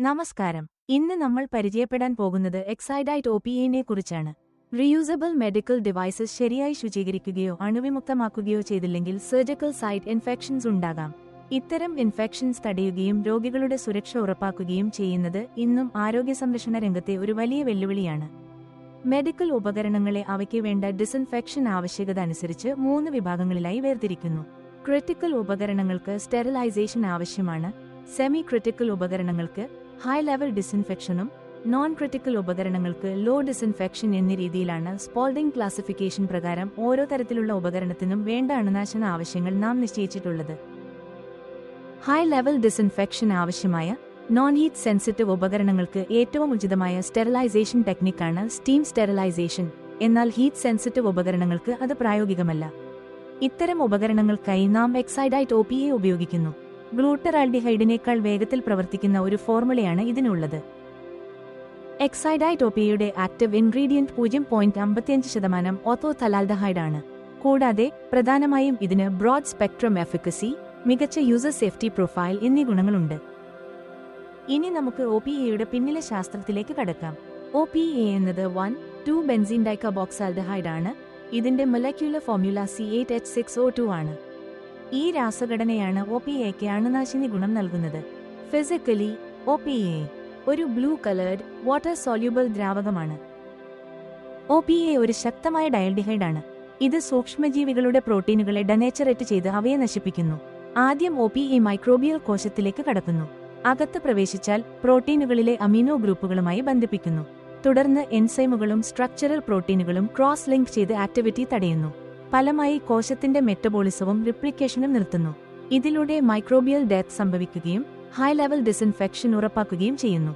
നമസ്കാരം. ഇന്ന് നമ്മൾ പരിചയപ്പെടാൻ പോകുന്നത് എക്സൈഡൈറ്റ് ഒ പി എനെ കുറിച്ചാണ് റീയൂസബിൾ മെഡിക്കൽ ഡിവൈസസ് ശരിയായി ശുചീകരിക്കുകയോ അണുവിമുക്തമാക്കുകയോ ചെയ്തില്ലെങ്കിൽ സർജിക്കൽ സൈറ്റ് ഇൻഫെക്ഷൻസ് ഉണ്ടാകാം. ഇത്തരം ഇൻഫെക്ഷൻസ് തടയുകയും രോഗികളുടെ സുരക്ഷ ഉറപ്പാക്കുകയും ചെയ്യുന്നത് ഇന്നും ആരോഗ്യ സംരക്ഷണ രംഗത്തെ ഒരു വലിയ വെല്ലുവിളിയാണ്. മെഡിക്കൽ ഉപകരണങ്ങളെ അവയ്ക്ക് വേണ്ട ഡിസ്ഇൻഫെക്ഷൻ ആവശ്യകത അനുസരിച്ച് മൂന്ന് വിഭാഗങ്ങളിലായി വേർതിരിക്കുന്നു. ക്രിട്ടിക്കൽ ഉപകരണങ്ങൾക്ക് സ്റ്റെറിലൈസേഷൻ ആവശ്യമാണ്. സെമി ക്രിട്ടിക്കൽ ഉപകരണങ്ങൾക്ക് ഹൈ ലെവൽ ഡിസിൻഫെക്ഷനും നോൺ ക്രിട്ടിക്കൽ ഉപകരണങ്ങൾക്ക് ലോ ഡിസിൻഫെക്ഷൻ എന്നീ രീതിയിലാണ് സ്പോൾഡിംഗ് ക്ലാസിഫിക്കേഷൻ പ്രകാരം ഓരോ തരത്തിലുള്ള ഉപകരണത്തിനും വേണ്ട അണുനാശന ആവശ്യങ്ങൾ നാം നിശ്ചയിച്ചിട്ടുള്ളത്. ഹൈ ലെവൽ ഡിസിൻഫെക്ഷൻ ആവശ്യമായ നോൺ ഹീറ്റ് സെൻസിറ്റീവ് ഉപകരണങ്ങൾക്ക് ഏറ്റവും ഉചിതമായ സ്റ്റെറിലൈസേഷൻ ടെക്നിക്കാണ് സ്റ്റീം സ്റ്റെറിലൈസേഷൻ എന്നാൽ ഹീറ്റ് സെൻസിറ്റീവ് ഉപകരണങ്ങൾക്ക് അത് പ്രായോഗികമല്ല. ഇത്തരം ഉപകരണങ്ങൾക്കായി നാം എക്സൈഡൈറ്റ് ഒ ഉപയോഗിക്കുന്നു. ഗ്ലൂട്ടറാൾഡിഹൈഡിനേക്കാൾ വേഗത്തിൽ പ്രവർത്തിക്കുന്ന ഒരു ഫോർമുലയാണ് ഇതിനുള്ളത്. എക്സൈഡൈറ്റ് ഒപിയുടെ ആക്റ്റീവ് ഇൻഗ്രീഡിയന്റ് പൂജ്യം പോയിന്റ് അമ്പത്തിയഞ്ച് ശതമാനം ഓത്തോ തലാൽഡഹൈഡാണ് കൂടാതെ പ്രധാനമായും ഇതിന് ബ്രോഡ് സ്പെക്ട്രം എഫിക്കസി മികച്ച യൂസർ സേഫ്റ്റി പ്രൊഫൈൽ എന്നീ ഗുണങ്ങളുണ്ട്. ഇനി നമുക്ക് ഒ പി എയുടെ പിന്നിലെ ശാസ്ത്രത്തിലേക്ക് കടക്കാം. ഒ പി എ എന്നത് വൺ ടു ബെൻസിൻ ആണ് ഇതിന്റെ molecular formula C eight H six O two ആണ്. ഈ രാസഘടനയാണ് ഒ പി എക്ക് അണുനാശിനി ഗുണം നൽകുന്നത്. ഫിസിക്കലി ഒ പി എ ഒരു ബ്ലൂ കളേർഡ് വാട്ടർ സോല്യൂബിൾ ദ്രാവകമാണ്. ഒ പി എ ഒരു ശക്തമായ ഡയൽഡിഹൈഡ് ആണ്. ഇത് സൂക്ഷ്മജീവികളുടെ പ്രോട്ടീനുകളെ ഡനേച്ചറേറ്റ് ചെയ്ത് അവയെ നശിപ്പിക്കുന്നു. ആദ്യം ഒ പി എ മൈക്രോബിയൽ കോശത്തിലേക്ക് കടക്കുന്നു. അകത്ത് പ്രവേശിച്ചാൽ പ്രോട്ടീനുകളിലെ അമിനോ ഗ്രൂപ്പുകളുമായി ബന്ധിപ്പിക്കുന്നു. തുടർന്ന് എൻസൈമുകളും സ്ട്രക്ചറൽ പ്രോട്ടീനുകളും ക്രോസ് ലിങ്ക് ചെയ്ത് ആക്ടിവിറ്റി തടയുന്നു. ഫലമായി കോശത്തിന്റെ മെറ്റബോളിസവും റിപ്ലിക്കേഷനും നിർത്തുന്നു. ഇതിലൂടെ മൈക്രോബിയൽ ഡെത്ത് സംഭവിക്കുകയും ഹൈ ലെവൽ ഡിസ്ഇൻഫെക്ഷൻ ഉറപ്പാക്കുകയും ചെയ്യുന്നു.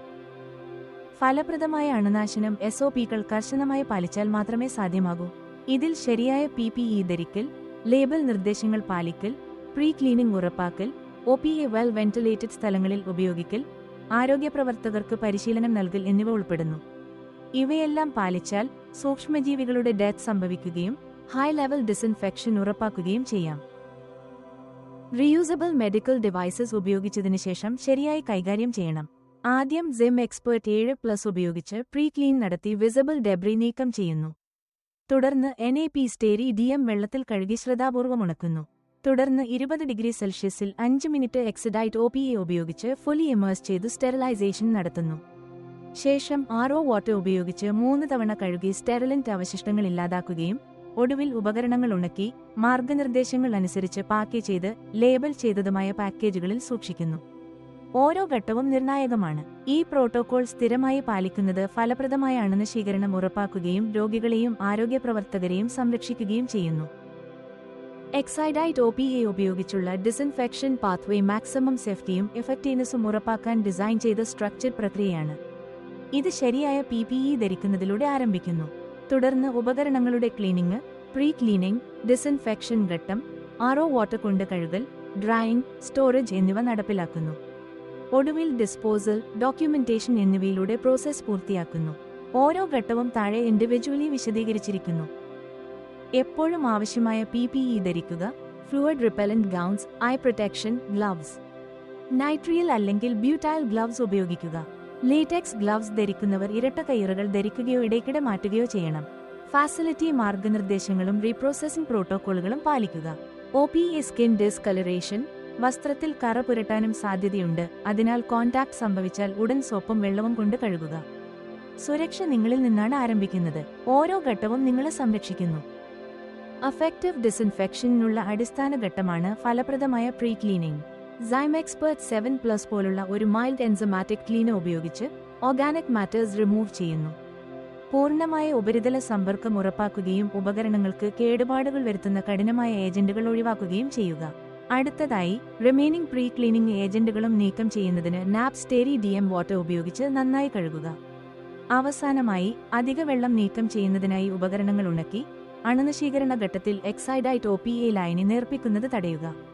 ഫലപ്രദമായ അണുനാശനം എസ് ഒ പികൾ കർശനമായി പാലിച്ചാൽ മാത്രമേ സാധ്യമാകൂ. ഇതിൽ ശരിയായ പി പി ഇ ധരിക്കൽ ലേബൽ നിർദ്ദേശങ്ങൾ പാലിക്കൽ pre cleaning ഉറപ്പാക്കൽ O P A well ventilated സ്ഥലങ്ങളിൽ ഉപയോഗിക്കൽ ആരോഗ്യ പ്രവർത്തകർക്ക് പരിശീലനം നൽകൽ എന്നിവ ഉൾപ്പെടുന്നു. ഇവയെല്ലാം പാലിച്ചാൽ സൂക്ഷ്മജീവികളുടെ ഡെത്ത് സംഭവിക്കുകയും ഹൈ ലെവൽ ഡിസ്ഇൻഫെക്ഷൻ ഉറപ്പാക്കുകയും ചെയ്യാം. റീയൂസബിൾ മെഡിക്കൽ ഡിവൈസസ് ഉപയോഗിച്ചതിനു ശേഷം ശരിയായി കൈകാര്യം ചെയ്യണം. ആദ്യം സിം എക്സ്പേർട്ട് ഏഴ് പ്ലസ് ഉപയോഗിച്ച് പ്രീ ക്ലീൻ നടത്തി വിസിബിൾ ഡെബ്രി നീക്കം ചെയ്യുന്നു. തുടർന്ന് N A P steri D M വെള്ളത്തിൽ കഴുകി ശ്രദ്ധാപൂർവം ഉണക്കുന്നു. തുടർന്ന് ഇരുപത് ഡിഗ്രി സെൽഷ്യസിൽ അഞ്ച് minute Excidite O P A ഉപയോഗിച്ച് ഫുള്ളി ഇമേഴ്സ് ചെയ്ത് സ്റ്റെറിലൈസേഷൻ നടത്തുന്നു. ശേഷം ആറോ വാട്ടർ ഉപയോഗിച്ച് മൂന്ന് തവണ കഴുകി സ്റ്റെറിലിന്റ് അവശിഷ്ടങ്ങൾ ഇല്ലാതാക്കുകയും ഒടുവിൽ ഉപകരണങ്ങൾ ഉണക്കി മാർഗനിർദ്ദേശങ്ങൾ അനുസരിച്ച് പാക്ക് ചെയ്ത് ലേബൽ ചെയ്തതുമായ പാക്കേജുകളിൽ സൂക്ഷിക്കുന്നു. ഓരോ ഘട്ടവും നിർണായകമാണ്. ഈ പ്രോട്ടോകോൾ സ്ഥിരമായി പാലിക്കുന്നത് ഫലപ്രദമായ അണുനശീകരണം ഉറപ്പാക്കുകയും രോഗികളെയും ആരോഗ്യ പ്രവർത്തകരെയും സംരക്ഷിക്കുകയും ചെയ്യുന്നു. എക്സൈഡൈറ്റ് ഒ പി എ ഉപയോഗിച്ചുള്ള ഡിസ്ഇൻഫെക്ഷൻ പാത്വേ മാക്സിമം സേഫ്റ്റിയും എഫക്റ്റീവ്നെസ്സും ഉറപ്പാക്കാൻ ഡിസൈൻ ചെയ്ത സ്ട്രക്ചർ പ്രക്രിയയാണ്. ഇത് ശരിയായ പി പി ഇ ധരിക്കുന്നതിലൂടെ ആരംഭിക്കുന്നു. തുടർന്ന് ഉപകരണങ്ങളുടെ ക്ലീനിംഗ് പ്രീ ക്ലീനിംഗ് ഡിസ്ഇൻഫെക്ഷൻ ഘട്ടം ആറോ വാട്ടർ കൊണ്ട് കഴുകൽ ഡ്രൈയിംഗ് സ്റ്റോറേജ് എന്നിവ നടപ്പിലാക്കുന്നു. ഒടുവിൽ ഡിസ്പോസൽ ഡോക്യുമെന്റേഷൻ എന്നിവയിലൂടെ പ്രോസസ്സ് പൂർത്തിയാക്കുന്നു. ഓരോ ഘട്ടവും താഴെ ഇൻഡിവിജ്വലി വിശദീകരിച്ചിരിക്കുന്നു. എപ്പോഴും ആവശ്യമായ പി പി ഇ ധരിക്കുക fluid repellent gowns eye protection gloves nitrile അല്ലെങ്കിൽ ബ്യൂട്ടൈൽ ഗ്ലൗസ് ഉപയോഗിക്കുക. ലേറ്റക്സ് ഗ്ലവ്സ് ധരിക്കുന്നവർ ഇരട്ട കയ്യുറകൾ ധരിക്കുകയോ ഇടയ്ക്കിടെ മാറ്റുകയോ ചെയ്യണം. ഫാസിലിറ്റി മാർഗനിർദ്ദേശങ്ങളും റീപ്രോസസിംഗ് പ്രോട്ടോക്കോളുകളും പാലിക്കുക. O P A skin discolouration വസ്ത്രത്തിൽ കറ പുരട്ടാനും സാധ്യതയുണ്ട്. അതിനാൽ കോൺടാക്ട് സംഭവിച്ചാൽ ഉടൻ സോപ്പും വെള്ളവും കൊണ്ട് കഴുകുക. സുരക്ഷ നിങ്ങളിൽ നിന്നാണ് ആരംഭിക്കുന്നത്. ഓരോ ഘട്ടവും നിങ്ങളെ സംരക്ഷിക്കുന്നു. അഫക്റ്റീവ് ഡിസിൻഫെക്ഷനുള്ള അടിസ്ഥാന ഘട്ടമാണ് ഫലപ്രദമായ pre cleaning Zymexpert seven plus പോലുള്ള ഒരു മൈൽഡ് എൻസമാറ്റിക് ക്ലീനർ ഉപയോഗിച്ച് ഓർഗാനിക് മാറ്റേഴ്സ് റിമൂവ് ചെയ്യുന്നു. പൂർണമായ ഉപരിതല സമ്പർക്കം ഉറപ്പാക്കുകയും ഉപകരണങ്ങൾക്ക് കേടുപാടുകൾ വരുത്തുന്ന കഠിനമായ ഏജന്റുകൾ ഒഴിവാക്കുകയും ചെയ്യുക. അടുത്തതായി റിമൈനിങ് പ്രീ ക്ലീനിംഗ് ഏജന്റുകളും നീക്കം ചെയ്യുന്നതിന് nap steri D M water ഉപയോഗിച്ച് നന്നായി കഴുകുക. അവസാനമായി അധിക വെള്ളം നീക്കം ചെയ്യുന്നതിനായി ഉപകരണങ്ങൾ ഉണക്കി അണുനശീകരണ ഘട്ടത്തിൽ എക്സൈഡൈറ്റ് ഒ പി എ ലൈനി നേർപ്പിക്കുന്നത് തടയുക.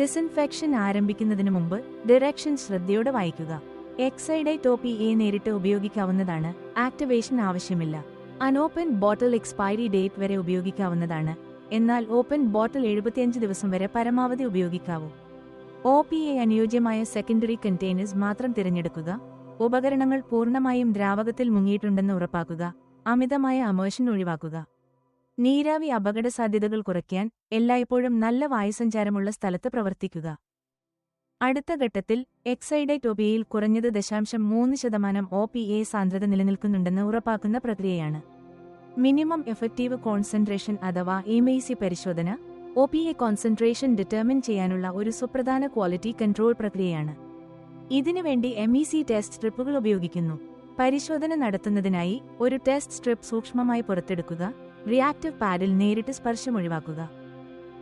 ഡിസിൻഫെക്ഷൻ ആരംഭിക്കുന്നതിന് മുമ്പ് ഡിറക്ഷൻ ശ്രദ്ധയോടെ വായിക്കുക. എക്സൈഡൈറ്റ് ഒ പി എ നേരിട്ട് ഉപയോഗിക്കാവുന്നതാണ്. ആക്ടിവേഷൻ ആവശ്യമില്ല. അൺഓപ്പൺ ബോട്ടിൽ എക്സ്പയറി ഡേറ്റ് വരെ ഉപയോഗിക്കാവുന്നതാണ്. എന്നാൽ ഓപ്പൺ ബോട്ടിൽ എഴുപത്തിയഞ്ച് ദിവസം വരെ പരമാവധി ഉപയോഗിക്കാവൂ. ഒ പി എ അനുയോജ്യമായ സെക്കൻഡറി കണ്ടെയ്നേഴ്സ് മാത്രം തിരഞ്ഞെടുക്കുക. ഉപകരണങ്ങൾ പൂർണമായും ദ്രാവകത്തിൽ മുങ്ങിയിട്ടുണ്ടെന്ന് ഉറപ്പാക്കുക. അമിതമായ അമോഷൻ ഒഴിവാക്കുക. നീരാവി അപകടസാധ്യതകൾ കുറയ്ക്കാൻ എല്ലായ്പ്പോഴും നല്ല വായുസഞ്ചാരമുള്ള സ്ഥലത്ത് പ്രവർത്തിക്കുക. അടുത്ത ഘട്ടത്തിൽ എക്സൈഡൈറ്റ് ഒപിയയിൽ കുറഞ്ഞത് ദശാംശം മൂന്ന് ശതമാനം ഒ പി എ സാന്ദ്രത നിലനിൽക്കുന്നുണ്ടെന്ന് ഉറപ്പാക്കുന്ന പ്രക്രിയയാണ്. മിനിമം എഫക്റ്റീവ് കോൺസെൻട്രേഷൻ അഥവാ എംഐസി പരിശോധന O P A concentration determine ചെയ്യാനുള്ള ഒരു സുപ്രധാന ക്വാളിറ്റി കൺട്രോൾ പ്രക്രിയയാണ്. ഇതിനുവേണ്ടി എം ഇ സി ടെസ്റ്റ് സ്ട്രിപ്പുകൾ ഉപയോഗിക്കുന്നു. പരിശോധന നടത്തുന്നതിനായി ഒരു ടെസ്റ്റ് സ്ട്രിപ്പ് സൂക്ഷ്മമായി പുറത്തെടുക്കുക. റിയാക്റ്റീവ് പാഡിൽ നേരിട്ട് സ്പർശം ഒഴിവാക്കുക.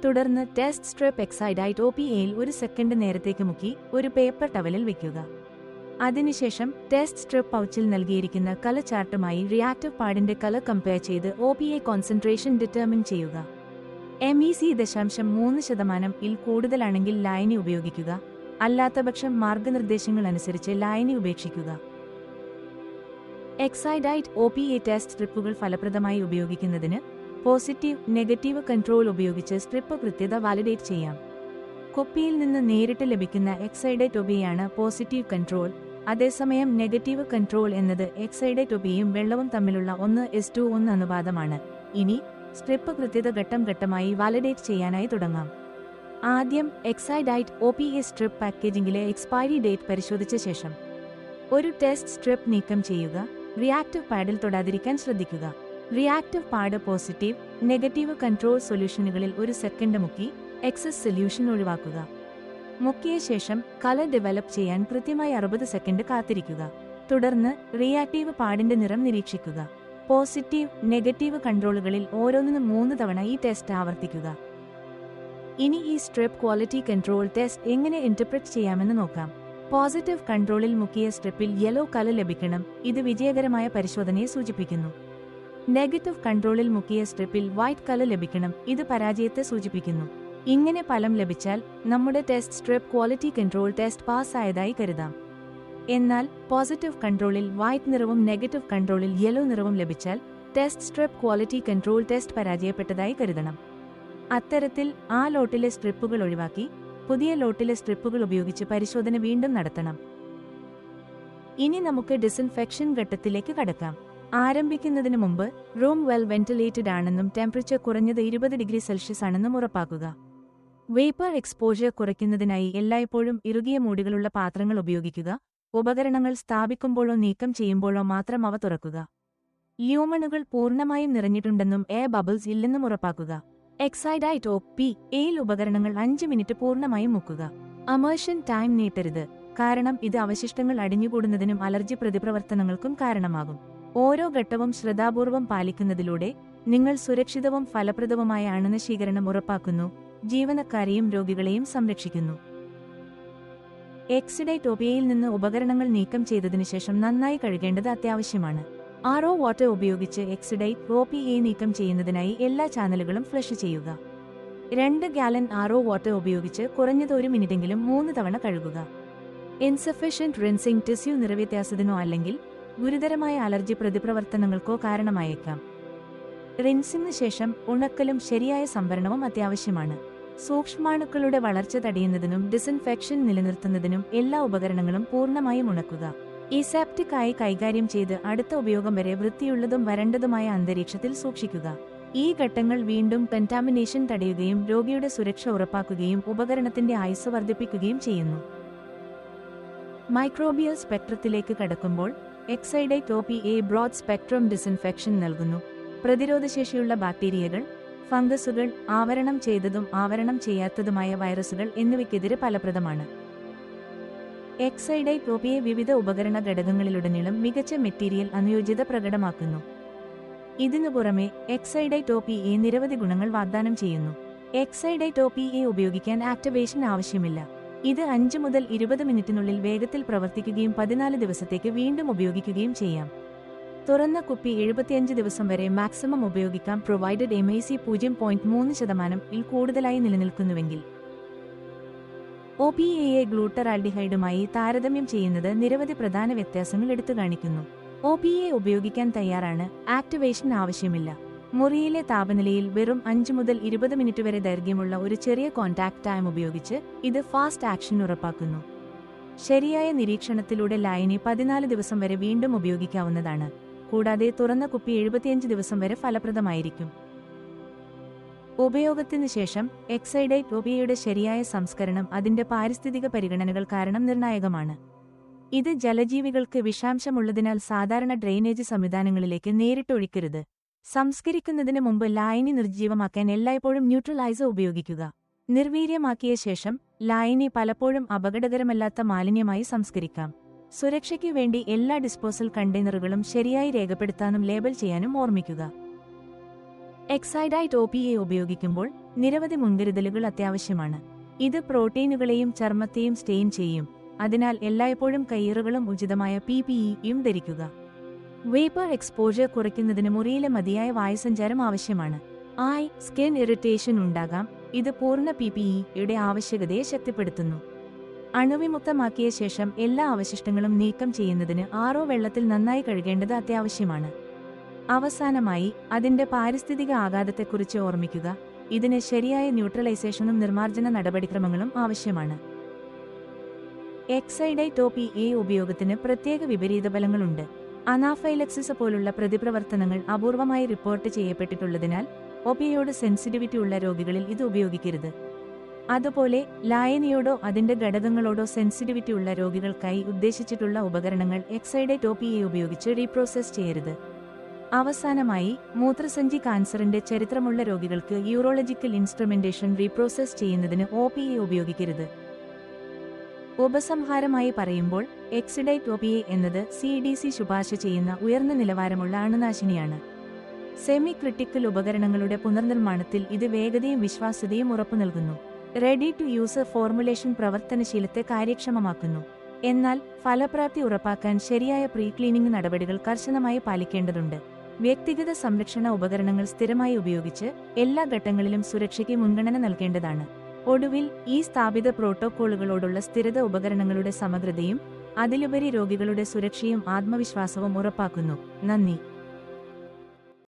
തുടർന്ന് test strip Excidite O P എയിൽ ഒരു സെക്കൻഡ് നേരത്തേക്ക് മുക്കി ഒരു പേപ്പർ ടവലിൽ വയ്ക്കുക അതിനുശേഷം ടെസ്റ്റ് സ്ട്രിപ്പ് പൗച്ചിൽ നൽകിയിരിക്കുന്ന കല ചാർട്ടുമായി റിയാക്റ്റീവ് പാഡിന്റെ കല കമ്പയർ ചെയ്ത് O P A concentration determine ചെയ്യുക. എം ഇ സി ദശാംശം മൂന്ന് ശതമാനം ഇൽ കൂടുതലാണെങ്കിൽ ലായനി ഉപയോഗിക്കുക. അല്ലാത്തപക്ഷം മാർഗനിർദ്ദേശങ്ങൾ അനുസരിച്ച് ലായനി ഉപേക്ഷിക്കുക. Exidite O P A test സ്ട്രിപ്പുകൾ ഫലപ്രദമായി ഉപയോഗിക്കുന്നതിന് പോസിറ്റീവ് നെഗറ്റീവ് കൺട്രോൾ ഉപയോഗിച്ച് സ്ട്രിപ്പ് കൃത്യത വാലിഡേറ്റ് ചെയ്യാം. കൊപ്പിയിൽ നിന്ന് നേരിട്ട് ലഭിക്കുന്ന എക്സൈഡൈറ്റ് ഒബിയാണ് പോസിറ്റീവ് കൺട്രോൾ അതേസമയം നെഗറ്റീവ് കൺട്രോൾ എന്നത് എക്സൈഡൈറ്റ് ഒബിയും വെള്ളവും തമ്മിലുള്ള ഒന്ന് എസ് ടു ഒന്ന് അനുപാതമാണ്. ഇനി സ്ട്രിപ്പ് കൃത്യത ഘട്ടം ഘട്ടമായി വാലിഡേറ്റ് ചെയ്യാനായി തുടങ്ങാം. ആദ്യം Exidite O P A strip പാക്കേജിംഗിലെ expiry date പരിശോധിച്ച ശേഷം ഒരു ടെസ്റ്റ് സ്ട്രിപ്പ് നീക്കം ചെയ്യുക. റിയാക്റ്റീവ് പാഡിൽ തൊടാതിരിക്കാൻ ശ്രദ്ധിക്കുക. Reactive pad positive negative control സൊല്യൂഷനുകളിൽ ഒരു സെക്കൻഡ് മുക്കി എക്സസ് സൊല്യൂഷൻ ഒഴിവാക്കുക. മുക്കിയ ശേഷം കല ഡെവലപ്പ് ചെയ്യാൻ കൃത്യമായി അറുപത് സെക്കൻഡ് കാത്തിരിക്കുക. തുടർന്ന് റിയാക്റ്റീവ് പാഡിന്റെ നിറം നിരീക്ഷിക്കുക. പോസിറ്റീവ് നെഗറ്റീവ് കൺട്രോളുകളിൽ ഓരോന്നിനും മൂന്ന് തവണ ഈ ടെസ്റ്റ് ആവർത്തിക്കുക. ഇനി ഈ സ്ട്രിപ്പ് ക്വാളിറ്റി കൺട്രോൾ ടെസ്റ്റ് എങ്ങനെ ഇന്റർപ്രറ്റ് ചെയ്യാമെന്ന് നോക്കാം. പോസിറ്റീവ് കൺട്രോളിൽ മുക്കിയ സ്ട്രിപ്പിൽ യെല്ലോ കല ലഭിക്കണം. ഇത് വിജയകരമായ പരിശോധനയെ സൂചിപ്പിക്കുന്നു. നെഗറ്റീവ് കൺട്രോളിൽ മുക്കിയ സ്ട്രിപ്പിൽ വൈറ്റ് കല ലഭിക്കണം. ഇത് പരാജയത്തെ സൂചിപ്പിക്കുന്നു. ഇങ്ങനെ ഫലം ലഭിച്ചാൽ നമ്മുടെ test strip quality control test പാസ്സായതായി കരുതാം. എന്നാൽ പോസിറ്റീവ് കൺട്രോളിൽ വൈറ്റ് നിറവും നെഗറ്റീവ് കൺട്രോളിൽ യെല്ലോ നിറവും ലഭിച്ചാൽ test strip quality control test പരാജയപ്പെട്ടതായി കരുതണം. അത്തരത്തിൽ ആ ലോട്ടിലെ സ്ട്രിപ്പുകൾ ഒഴിവാക്കി പുതിയ ലോട്ടിലെ സ്ട്രിപ്പുകൾ ഉപയോഗിച്ച് പരിശോധന വീണ്ടും നടത്തണം. ഇനി നമുക്ക് ഡിസ്ഇൻഫെക്ഷൻ ഘട്ടത്തിലേക്ക് കടക്കാം. ആരംഭിക്കുന്നതിന് മുമ്പ് റൂം വെൽ വെന്റിലേറ്റഡ് ആണെന്നും ടെമ്പറേച്ചർ കുറഞ്ഞത് ഇരുപത് ഡിഗ്രി സെൽഷ്യസ് ആണെന്നും ഉറപ്പാക്കുക. വേപ്പർ എക്സ്പോഷർ കുറയ്ക്കുന്നതിനായി എല്ലായ്പ്പോഴും ഇറുകിയ മൂടികളുള്ള പാത്രങ്ങൾ ഉപയോഗിക്കുക. ഉപകരണങ്ങൾ സ്ഥാപിക്കുമ്പോഴോ നീക്കം ചെയ്യുമ്പോഴോ മാത്രം അവ തുറക്കുക. ല്യൂമണുകൾ പൂർണമായും നിറഞ്ഞിട്ടുണ്ടെന്നും എയർ ബബിൾസ് ഇല്ലെന്നും ഉറപ്പാക്കുക. എക്സൈഡൈറ്റ് ഒ പി എയിൽ ഉപകരണങ്ങൾ അഞ്ച് മിനിറ്റ് പൂർണമായും മുക്കുക. അമേർഷൻ ടൈം നീട്ടരുത്. കാരണം ഇത് അവശിഷ്ടങ്ങൾ അടിഞ്ഞുകൂടുന്നതിനും അലർജി പ്രതിപ്രവർത്തനങ്ങൾക്കും കാരണമാകും. ഓരോ ഘട്ടവും ശ്രദ്ധാപൂർവം പാലിക്കുന്നതിലൂടെ നിങ്ങൾ സുരക്ഷിതവും ഫലപ്രദവുമായ അണുനശീകരണം ഉറപ്പാക്കുന്നു ജീവനക്കാരെയും രോഗികളെയും സംരക്ഷിക്കുന്നു. എക്സിഡൈറ്റ് ഒബിയയിൽ നിന്ന് ഉപകരണങ്ങൾ നീക്കം ചെയ്തതിനു ശേഷം നന്നായി കഴുകേണ്ടത് അത്യാവശ്യമാണ്. ആർ ഒ വാട്ടർ ഉപയോഗിച്ച് എക്സിഡൈറ്റ് ഒ പി എ നീക്കം ചെയ്യുന്നതിനായി എല്ലാ ചാനലുകളും ഫ്ലഷ് ചെയ്യുക. രണ്ട് ഗാലൻ ആർ ഒ വാട്ടർ ഉപയോഗിച്ച് കുറഞ്ഞത് ഒരു മിനിറ്റെങ്കിലും മൂന്ന് തവണ കഴുകുക. ഇൻസഫിഷ്യന്റ് റിൻസിംഗ് ടിസ്യൂ നിറവ്യത്യാസത്തിനോ അല്ലെങ്കിൽ ഗുരുതരമായ അലർജി പ്രതിപ്രവർത്തനങ്ങൾക്കോ കാരണമായേക്കാം. റിൻസിന് ശേഷം ഉണക്കലും ശരിയായ സംഭരണവും അത്യാവശ്യമാണ്. സൂക്ഷ്മാണുക്കളുടെ വളർച്ച തടയുന്നതിനും ഡിസിൻഫെക്ഷൻ നിലനിർത്തുന്നതിനും എല്ലാ ഉപകരണങ്ങളും പൂർണമായും ഉണക്കുക. ഇസെപ്റ്റിക് ആയി കൈകാര്യം ചെയ്ത് അടുത്ത ഉപയോഗം വരെ വൃത്തിയുള്ളതും വരണ്ടതുമായ അന്തരീക്ഷത്തിൽ സൂക്ഷിക്കുക. ഈ ഘട്ടങ്ങൾ വീണ്ടും കണ്ടാമിനേഷൻ തടയുകയും രോഗിയുടെ സുരക്ഷ ഉറപ്പാക്കുകയും ഉപകരണത്തിന്റെ ആയുസ് വർദ്ധിപ്പിക്കുകയും ചെയ്യുന്നു. മൈക്രോബിയൽ സ്പെക്ട്രത്തിലേക്ക് കടക്കുമ്പോൾ Exidite O P A broad spectrum disinfection നൽകുന്നു. പ്രതിരോധശേഷിയുള്ള ബാക്ടീരിയകൾ ഫംഗസുകൾ ആവരണം ചെയ്തതും ആവരണം ചെയ്യാത്തതുമായ വൈറസുകൾ എന്നിവയ്ക്കെതിരെ ഫലപ്രദമാണ്. എക്സൈഡൈറ്റ് ഒ പി എ വിവിധ ഉപകരണ ഘടകങ്ങളിലുടനീളം മികച്ച മെറ്റീരിയൽ അനുയോജ്യത പ്രകടമാക്കുന്നു. ഇതിനു പുറമെ എക്സൈഡൈറ്റ് ടോപ്പി എ നിരവധി ഗുണങ്ങൾ വാഗ്ദാനം ചെയ്യുന്നു. എക്സൈഡൈറ്റ് ടോപ്പി എ ഉപയോഗിക്കാൻ ആക്ടിവേഷൻ ആവശ്യമില്ല. ഇത് അഞ്ച് മുതൽ ഇരുപത് മിനിറ്റിനുള്ളിൽ വേഗത്തിൽ പ്രവർത്തിക്കുകയും പതിനാല് ദിവസത്തേക്ക് വീണ്ടും ഉപയോഗിക്കുകയും ചെയ്യാം. തുറന്ന കുപ്പി എഴുപത്തിയഞ്ച് ദിവസം വരെ മാക്സിമം ഉപയോഗിക്കാം. പ്രൊവൈഡഡ് എം ഐ സി പൂജ്യം പോയിന്റ് മൂന്ന് ശതമാനം ഇൽ കൂടുതലായി നിലനിൽക്കുന്നുവെങ്കിൽ ഒ പി എയെ ഗ്ലൂട്ടറാൽഡിഹൈഡുമായി താരതമ്യം ചെയ്യുന്നത് നിരവധി പ്രധാന വ്യത്യാസങ്ങൾ എടുത്തു കാണിക്കുന്നു. ഒ പി എ ഉപയോഗിക്കാൻ തയ്യാറാണ് ആക്ടിവേഷൻ ആവശ്യമില്ല. മുറിയിലെ താപനിലയിൽ വെറും അഞ്ച് മുതൽ ഇരുപത് മിനിറ്റ് വരെ ദൈർഘ്യമുള്ള ഒരു ചെറിയ കോൺടാക്ട് ടൈം ഉപയോഗിച്ച് ഇത് ഫാസ്റ്റ് ആക്ഷൻ ഉറപ്പാക്കുന്നു. ശരിയായ നിരീക്ഷണത്തിലൂടെ ലായനി പതിനാല് ദിവസം വരെ വീണ്ടും ഉപയോഗിക്കാവുന്നതാണ്. കൂടാതെ തുറന്ന കുപ്പി എഴുപത്തിയഞ്ച് ദിവസം വരെ ഫലപ്രദമായിരിക്കും. ഉപയോഗത്തിനു ശേഷം എക്സൈഡൈറ്റ് ഒബിയയുടെ ശരിയായ സംസ്കരണം അതിന്റെ പാരിസ്ഥിതിക പരിഗണനകൾ കാരണം നിർണായകമാണ്. ഇത് ജലജീവികൾക്ക് വിഷാംശമുള്ളതിനാൽ സാധാരണ ഡ്രെയിനേജ് സംവിധാനങ്ങളിലേക്ക് നേരിട്ട് ഒഴിക്കരുത്. സംസ്കരിക്കുന്നതിന് മുമ്പ് ലായനി നിർജീവമാക്കാൻ എല്ലായ്പ്പോഴും ന്യൂട്രലൈസർ ഉപയോഗിക്കുക. നിർവീര്യമാക്കിയ ശേഷം ലായനി പലപ്പോഴും അപകടകരമല്ലാത്ത മാലിന്യമായി സംസ്കരിക്കാം. സുരക്ഷയ്ക്കു വേണ്ടി എല്ലാ ഡിസ്പോസൽ കണ്ടെയ്നറുകളും ശരിയായി രേഖപ്പെടുത്താനും ലേബൽ ചെയ്യാനും ഓർമ്മിക്കുക. എക്സൈഡൈറ്റ് ഒ പി എ ഉപയോഗിക്കുമ്പോൾ നിരവധി മുൻകരുതലുകൾ അത്യാവശ്യമാണ്. ഇത് പ്രോട്ടീനുകളെയും ചർമ്മത്തെയും സ്റ്റെയിൻ ചെയ്യും. അതിനാൽ എല്ലായ്പ്പോഴും കയ്യറുകളും ഉചിതമായ പി പി ഇയും ധരിക്കുക. വേപ്പർ എക്സ്പോജർ കുറയ്ക്കുന്നതിന് മുറിയിലെ മതിയായ വായുസഞ്ചാരം ആവശ്യമാണ്. ആയി സ്കിൻ ഇറിറ്റേഷൻ ഉണ്ടാകാം. ഇത് പൂർണ പി പി ഇയുടെ ആവശ്യകതയെ ശക്തിപ്പെടുത്തുന്നു. അണുവിമുക്തമാക്കിയ ശേഷം എല്ലാ അവശിഷ്ടങ്ങളും നീക്കം ചെയ്യുന്നതിന് ആറോ വെള്ളത്തിൽ നന്നായി കഴുകേണ്ടത് അത്യാവശ്യമാണ്. അവസാനമായി അതിന്റെ പാരിസ്ഥിതിക ആഘാതത്തെക്കുറിച്ച് ഓർമ്മിക്കുക. ഇതിന് ശരിയായ ന്യൂട്രലൈസേഷനും നിർമ്മാർജന നടപടിക്രമങ്ങളും ആവശ്യമാണ്. എക്സൈഡൈറ്റ് ഒ പി എ ഉപയോഗത്തിന് പ്രത്യേക വിപരീത ഫലങ്ങളുണ്ട് അനാഫൈലക്സിസ് പോലുള്ള പ്രതിപ്രവർത്തനങ്ങൾ അപൂർവമായി റിപ്പോർട്ട് ചെയ്യപ്പെട്ടിട്ടുള്ളതിനാൽ ഒപിയോട് സെൻസിറ്റിവിറ്റി ഉള്ള രോഗികളിൽ ഇത് ഉപയോഗിക്കരുത്. അതുപോലെ ലായനിയോടോ അതിന്റെ ഘടകങ്ങളോടോ സെൻസിറ്റിവിറ്റി ഉള്ള രോഗികൾക്കായി ഉദ്ദേശിച്ചിട്ടുള്ള ഉപകരണങ്ങൾ എക്സൈഡൈറ്റ് ഒ പി എ ഉപയോഗിച്ച് റീപ്രോസസ് ചെയ്യരുത്. അവസാനമായി മൂത്രസഞ്ചി കാൻസറിന്റെ ചരിത്രമുള്ള രോഗികൾക്ക് യൂറോളജിക്കൽ ഇൻസ്ട്രുമെന്റേഷൻ റീപ്രോസസ് ചെയ്യുന്നതിന് ഒ പി എ ഉപയോഗിക്കരുത്. ഉപസംഹാരമായി പറയുമ്പോൾ എക്സിഡൈറ്റ് ഒ പി എ എന്നത് സി ഡി സി ശുപാർശ ചെയ്യുന്ന ഉയർന്ന നിലവാരമുള്ള അണുനാശിനിയാണ്. സെമി ക്രിട്ടിക്കൽ ഉപകരണങ്ങളുടെ പുനർനിർമ്മാണത്തിൽ ഇത് വേഗതയും വിശ്വാസ്യതയും ഉറപ്പു നൽകുന്നു. റെഡി ടു യൂസ് ഫോർമുലേഷൻ പ്രവർത്തനശീലത്തെ കാര്യക്ഷമമാക്കുന്നു. എന്നാൽ ഫലപ്രാപ്തി ഉറപ്പാക്കാൻ ശരിയായ പ്രീ ക്ലീനിംഗ് നടപടികൾ കർശനമായി പാലിക്കേണ്ടതുണ്ട്. വ്യക്തിഗത സംരക്ഷണ ഉപകരണങ്ങൾ സ്ഥിരമായി ഉപയോഗിച്ച് എല്ലാ ഘട്ടങ്ങളിലും സുരക്ഷയ്ക്ക് മുൻഗണന നൽകേണ്ടതാണ്. ഒടുവിൽ ഈ സ്ഥാപിത പ്രോട്ടോക്കോളുകളോടുള്ള സ്ഥിരത ഉപകരണങ്ങളുടെ സമഗ്രതയും അതിലുപരി രോഗികളുടെ സുരക്ഷയും ആത്മവിശ്വാസവും ഉറപ്പാക്കുന്നു. നന്ദി.